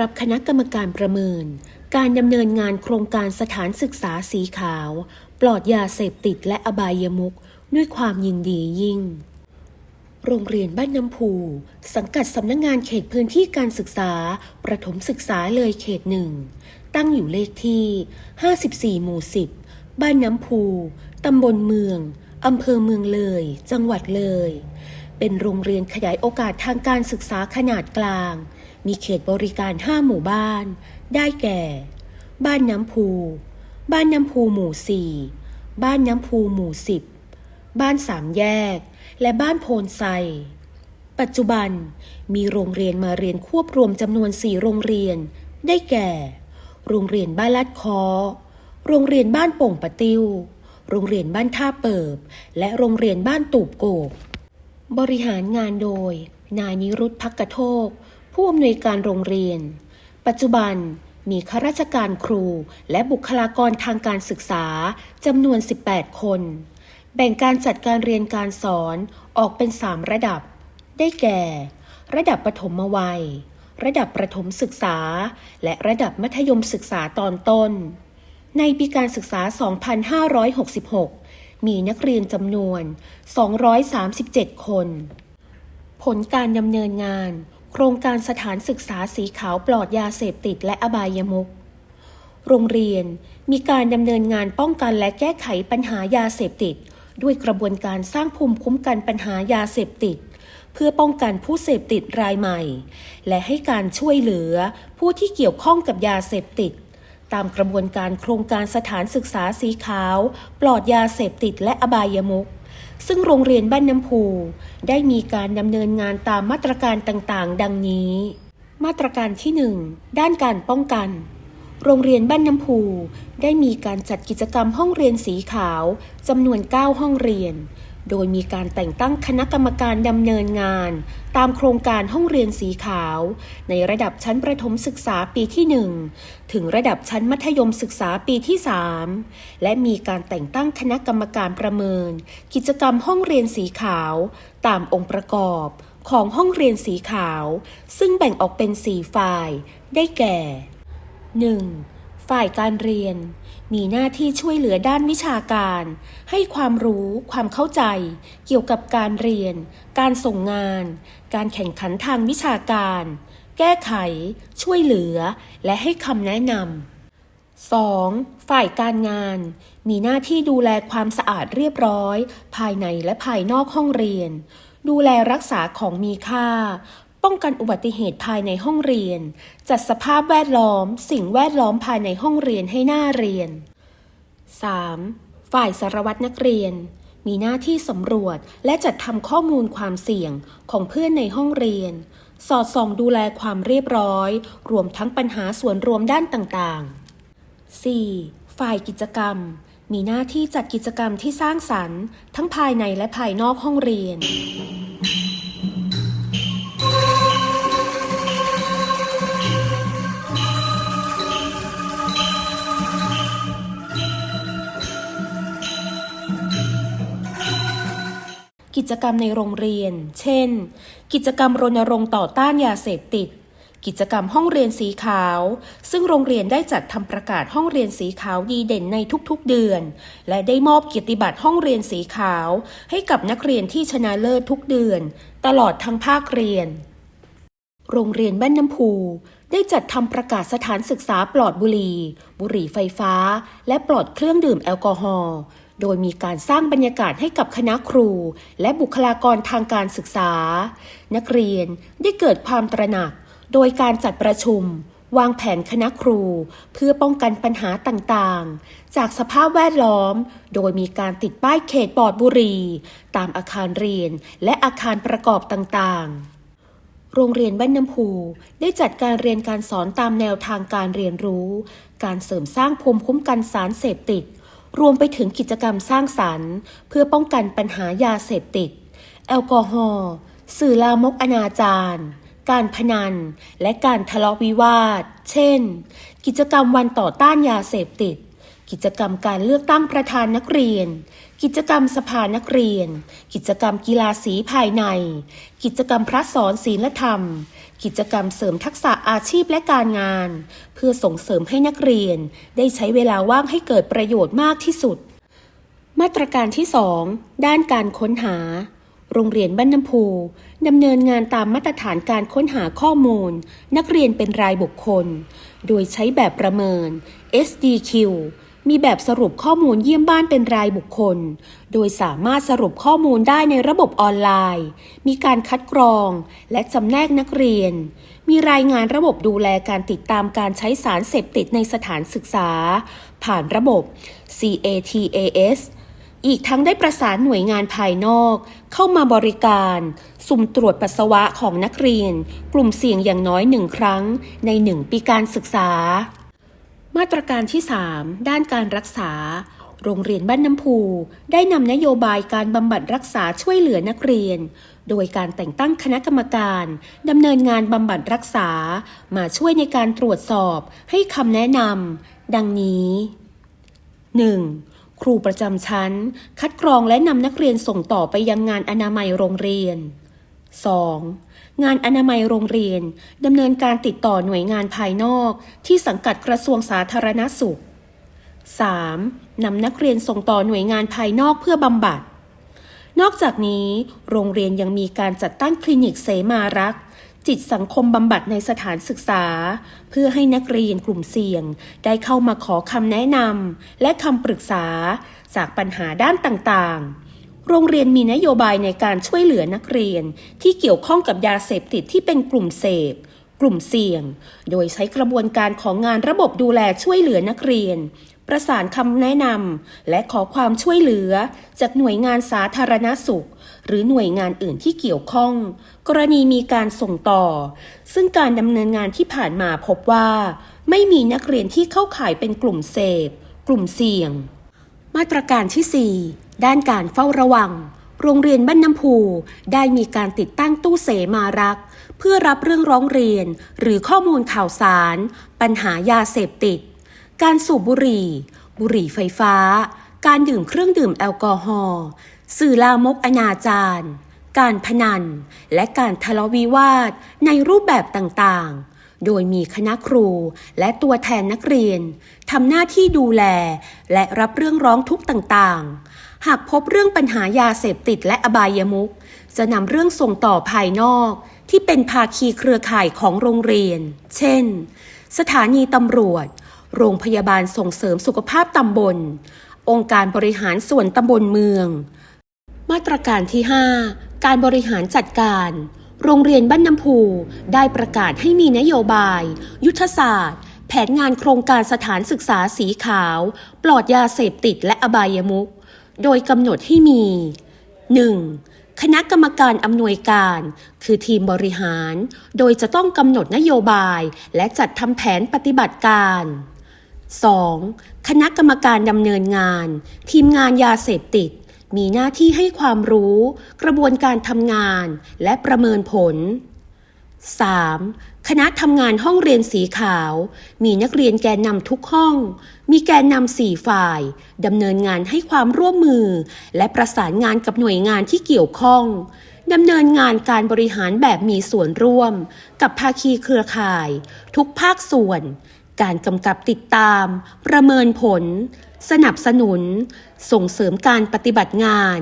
รับคณะกรรมการประเมิน การดำเนินงานโครงการสถานศึกษาสีขาว ปลอดยาเสพติดและอบายมุขด้วยความยินดียิ่ง โรงเรียนบ้านน้ำพู สังกัดสำนักงงานเขตพื้นที่การศึกษา ประถมศึกษาเลยเขตหนึ่ง ตั้งอยู่เลขที่ 54 หมู่ 10 บ้านน้ำพู ตำบลเมือง อำเภอเมืองเลย จังหวัดเลย เป็นโรงเรียนขยายโอกาสทางการศึกษาขนาดกลาง มีเขตบริการ 5 หมู่บ้าน ได้แก่ บ้านน้ำพู บ้านน้ำพูหมู่ 4 บ้านน้ำพูหมู่ 10 บ้านสามแยก และบ้านโพนไซ ปัจจุบันมีโรงเรียนมาเรียนควบรวมจำนวน 4 โรงเรียน ได้แก่ โรงเรียนบ้านลัดคอ โรงเรียนบ้านโป่งปะติวโรงเรียนบ้านท่าเปิบ และโรงเรียนบ้านตูบโกกบริหารงานโดย นายนิรุตพักกระโทก ผู้อำนวยการโรงเรียน ปัจจุบันมีข้าราชการครูและบุคลากรทางการศึกษาจำนวน 18 คน แบ่งการจัดการเรียนการสอนออกเป็น 3 ระดับ ได้แก่ ระดับประถมวัย ระดับประถมศึกษา และระดับมัธยมศึกษาตอนต้น ในปีการศึกษา 2566 มีนักเรียนจำนวน 237 คน ผลการดำเนินงาน โครงการสถานศึกษาสีขาวปลอดยาเสพติดและอบายมุขโรงเรียนมีการดำเนินงานป้องกันและแก้ไขปัญหายาเสพติด ด้วยกระบวนการสร้างภูมิคุ้มกันปัญหายาเสพติด เพื่อป้องกันผู้เสพติดรายใหม่ และให้การช่วยเหลือผู้ที่เกี่ยวข้องกับยาเสพติด ตามกระบวนการโครงการสถานศึกษาสีขาว ปลอดยาเสพติดและอบายมุข ซึ่งโรงเรียนบ้านน้ำพูได้มีการดำเนินงานตามมาตรการต่างๆ ดังนี้ มาตรการที่ 1 ด้านการป้องกัน โรงเรียนบ้านน้ำพูได้มีการจัดกิจกรรมห้องเรียนสีขาวจำนวน 9 ห้องเรียน โดยมีการแต่งตั้งคณะกรรมการดำเนินงาน ตามโครงการห้องเรียนสีขาว ในระดับชั้นประถมศึกษาปีที่ 1 ถึงระดับชั้นมัธยมศึกษาปีที่ 3 และมีการแต่งตั้งคณะกรรมการประเมิน กิจกรรมห้องเรียนสีขาว ตามองค์ประกอบ ของห้องเรียนสีขาว ซึ่งแบ่งออกเป็น 4 ฝ่าย ได้แก่ 1. ฝ่ายการเรียน มีหน้าที่ช่วยเหลือด้านวิชาการ ให้ความรู้ ความเข้าใจ เกี่ยวกับการเรียน การส่งงาน การแข่งขันทางวิชาการ แก้ไข ช่วยเหลือ และให้คำแนะนำ 2. ฝ่ายการงาน มีหน้าที่ดูแลความสะอาดเรียบร้อย ภายในและภายนอกห้องเรียน ดูแลรักษาของมีค่า ป้องกันอุบัติเหตุภายในห้องเรียน จัดสภาพแวดล้อม สิ่งแวดล้อมภายในห้องเรียนให้น่าเรียน 3. ฝ่ายสารวัตรนักเรียน มีหน้าที่สำรวจและจัดทำข้อมูลความเสี่ยงของเพื่อนในห้องเรียน สอดส่องดูแลความเรียบร้อย รวมทั้งปัญหาส่วนรวมด้านต่างๆ 4. ฝ่ายกิจกรรมมีหน้าที่จัดกิจกรรมที่สร้างสรรค์ ทั้งภายในและภายนอกห้องเรียน จกรรมในโรงเรียน เช่น กิจกรรมรณรงค์ต่อต้านยาเสพติด กิจกรรมห้องเรียนสีขาว ซึ่งโรงเรียนได้จัดทำประกาศห้องเรียนสีขาวดีเด่นในทุกๆเดือน และได้มอบเกียรติบัตรห้องเรียนสีขาว ให้กับนักเรียนที่ชนะเลิศทุกเดือน ตลอดทั้งภาคเรียน โรงเรียนบ้านน้ำพูได้จัดทำประกาศสถานศึกษาปลอดบุหรี่ บุหรี่ไฟฟ้า และปลอดเครื่องดื่มแอลกอฮอล์ โดยมีการสร้างบรรยากาศให้กับคณะครู และบุคลากรทางการศึกษา นักเรียนได้เกิดความตระหนัก โดยการจัดประชุม วางแผนคณะครู เพื่อป้องกันปัญหาต่างๆ จากสภาพแวดล้อม โดยมีการติดป้ายเขตปลอดบุหรี่ตามอาคารเรียนและอาคารประกอบต่างๆโรงเรียนบ้านน้ำพูได้จัดการเรียนการสอนตามแนวทางการเรียนรู้ การเสริมสร้างภูมิคุ้มกันสารเสพติด รวมไปถึงกิจกรรมสร้างสรรค์ เพื่อป้องกันปัญหายาเสพติด แอลกอฮอล์สื่อลามกอนาจารการพนัน และการทะเลาะวิวาท เช่น กิจกรรมวันต่อต้านยาเสพติด กิจกรรมการเลือกตั้งประธานนักเรียน กิจกรรมสภานักเรียน กิจกรรมกีฬาสีภายใน กิจกรรมพระสอนศีลธรรม กิจกรรมเสริมทักษะอาชีพและการงาน เพื่อส่งเสริมให้นักเรียน ได้ใช้เวลาว่างให้เกิดประโยชน์มากที่สุด มาตรการที่ 2 ด้านการค้นหา โรงเรียนบ้านน้ำพูดำเนินงานตามมาตรฐานการค้นหาข้อมูล นักเรียนเป็นรายบุคคล โดยใช้แบบประเมิน SDQ มีแบบสรุปข้อมูลเยี่ยมบ้านเป็นรายบุคคล โดยสามารถสรุปข้อมูลได้ในระบบออนไลน์ มีการคัดกรองและจำแนกนักเรียน มีรายงานระบบดูแลการติดตามการใช้สารเสพติดในสถานศึกษา ผ่านระบบ CATAS อีกทั้งได้ประสานหน่วยงานภายนอก เข้ามาบริการ สุ่มตรวจปัสสาวะของนักเรียน กลุ่มเสี่ยงอย่างน้อยหนึ่งครั้ง ในหนึ่งปีการศึกษา มาตรการที่ 3 ด้านการรักษา โรงเรียนบ้านน้ำพูได้นำนโยบายการบำบัดรักษาช่วยเหลือนักเรียน โดยการแต่งตั้งคณะกรรมการดำเนินงานบำบัดรักษา มาช่วยในการตรวจสอบให้คำแนะนำดังนี้ 1. ครูประจำชั้น คัดกรองและนำนักเรียนส่งต่อไปยังงานอนามัยโรงเรียน 2. งานอนามัยโรงเรียน ดำเนินการติดต่อหน่วยงานภายนอก ที่สังกัดกระทรวงสาธารณสุข 3. นำนักเรียนส่งต่อหน่วยงานภายนอกเพื่อบำบัด นอกจากนี้ โรงเรียนยังมีการจัดตั้งคลินิกเสมารัก จิตสังคมบำบัดในสถานศึกษา เพื่อให้นักเรียนกลุ่มเสี่ยง ได้เข้ามาขอคำแนะนำและคำปรึกษา จากปัญหาด้านต่างๆ โรงเรียนมีนโยบายในการช่วยเหลือนักเรียน ที่เกี่ยวข้องกับยาเสพติดที่เป็นกลุ่มเสพ กลุ่มเสี่ยง โดยใช้กระบวนการของงานระบบดูแลช่วยเหลือนักเรียน ประสานคำแนะนำและขอความช่วยเหลือ จากหน่วยงานสาธารณสุข หรือหน่วยงานอื่นที่เกี่ยวข้อง กรณีมีการส่งต่อ ซึ่งการดำเนินงานที่ผ่านมาพบว่า ไม่มีนักเรียนที่เข้าข่ายเป็นกลุ่มเสพ กลุ่มเสี่ยง มาตรการที่ 4 ด้านการเฝ้าระวัง โรงเรียนบ้านน้ำพูได้มีการติดตั้งตู้เสมารัก เพื่อรับเรื่องร้องเรียน หรือข้อมูลข่าวสาร ปัญหายาเสพติด การสูบบุหรี่ บุหรี่ไฟฟ้า การดื่มเครื่องดื่มแอลกอฮอล์สื่อลามกอนาจารการพนัน และการทะเลาะวิวาทในรูปแบบต่างๆ โดยมีคณะครูและตัวแทนนักเรียนทำหน้าที่ดูแล และรับเรื่องร้องทุกข์ต่างๆ หากพบเรื่องปัญหายาเสพติดและอบายมุขจะนำเรื่องส่งต่อภายนอก ที่เป็นภาคีเครือข่ายของโรงเรียน เช่น สถานีตำรวจ โรงพยาบาลส่งเสริมสุขภาพตำบล องค์การบริหารส่วนตำบลเมือง มาตรการที่ 5 การบริหารจัดการโรงเรียนบ้านน้ำพูได้ประกาศให้มีนโยบาย ยุทธศาสตร์ แผนงานโครงการสถานศึกษาสีขาว ปลอดยาเสพติดและอบายมุข โดยกำหนดให้มี 1. คณะกรรมการอำนวยการ คือทีมบริหาร โดยจะต้องกำหนดนโยบาย และจัดทำแผนปฏิบัติการ 2. คณะกรรมการดำเนินงาน ทีมงานยาเสพติด มีหน้าที่ให้ความรู้ กระบวนการทำงาน และประเมินผล 3. คณะทำงานห้องเรียนสีขาว มีนักเรียนแกนนำทุกห้อง มีแกนนำสี่ฝ่ายดำเนินงานให้ความร่วมมือ และประสานงานกับหน่วยงานที่เกี่ยวข้องดำเนินงานการบริหารแบบมีส่วนร่วม กับภาคีเครือข่าย ทุกภาคส่วน การกำกับติดตาม ประเมินผล สนับสนุน ส่งเสริมการปฏิบัติงาน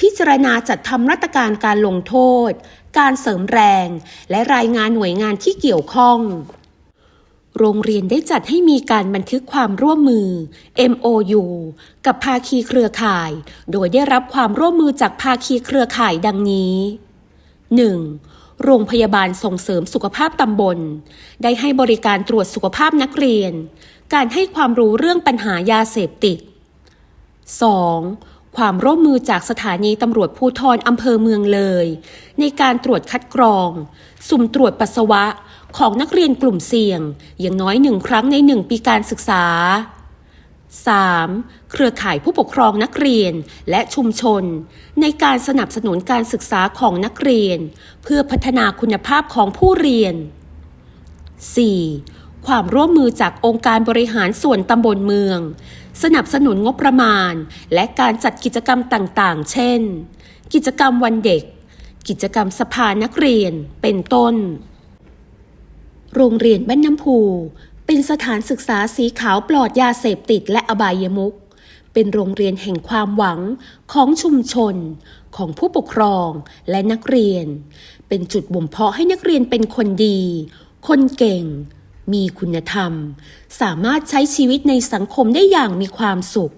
พิจารณาจัดทำมาตรการการลงโทษ การเสริมแรง และรายงานหน่วยงานที่เกี่ยวข้อง โรงเรียนได้จัดให้มีการบันทึกความร่วมมือ MOU กับภาคีเครือข่าย โดยได้รับความร่วมมือจากภาคีเครือข่ายดังนี้ 1. โรงพยาบาลส่งเสริมสุขภาพตำบล ได้ให้บริการตรวจสุขภาพนักเรียน การให้ความรู้เรื่องปัญหายาเสพติด 2. ความร่วมมือจากสถานีตำรวจภูทรอำเภอเมืองเลย ในการตรวจคัดกรอง สุ่มตรวจปัสสาวะของนักเรียนกลุ่มเสี่ยง อย่างน้อยหนึ่งครั้งในหนึ่งปีการศึกษา 3. เครือข่ายผู้ปกครองนักเรียนและชุมชน ในการสนับสนุนการศึกษาของนักเรียน เพื่อพัฒนาคุณภาพของผู้เรียน 4. ความร่วมมือจากองค์การบริหารส่วนตำบลเมือง สนับสนุนงบประมาณ และการจัดกิจกรรมต่างๆ เช่น กิจกรรมวันเด็ก กิจกรรมสภานักเรียน เป็นต้น โรงเรียนบ้านน้ำพู เป็นสถานศึกษาสีขาวปลอดยาเสพติดและอบายมุขเป็นโรงเรียนแห่งความหวังของชุมชน ของผู้ปกครองและนักเรียน เป็นจุดบ่มเพาะให้นักเรียนเป็นคนดี คนเก่ง มีคุณธรรม สามารถใช้ชีวิตในสังคมได้อย่างมีความสุข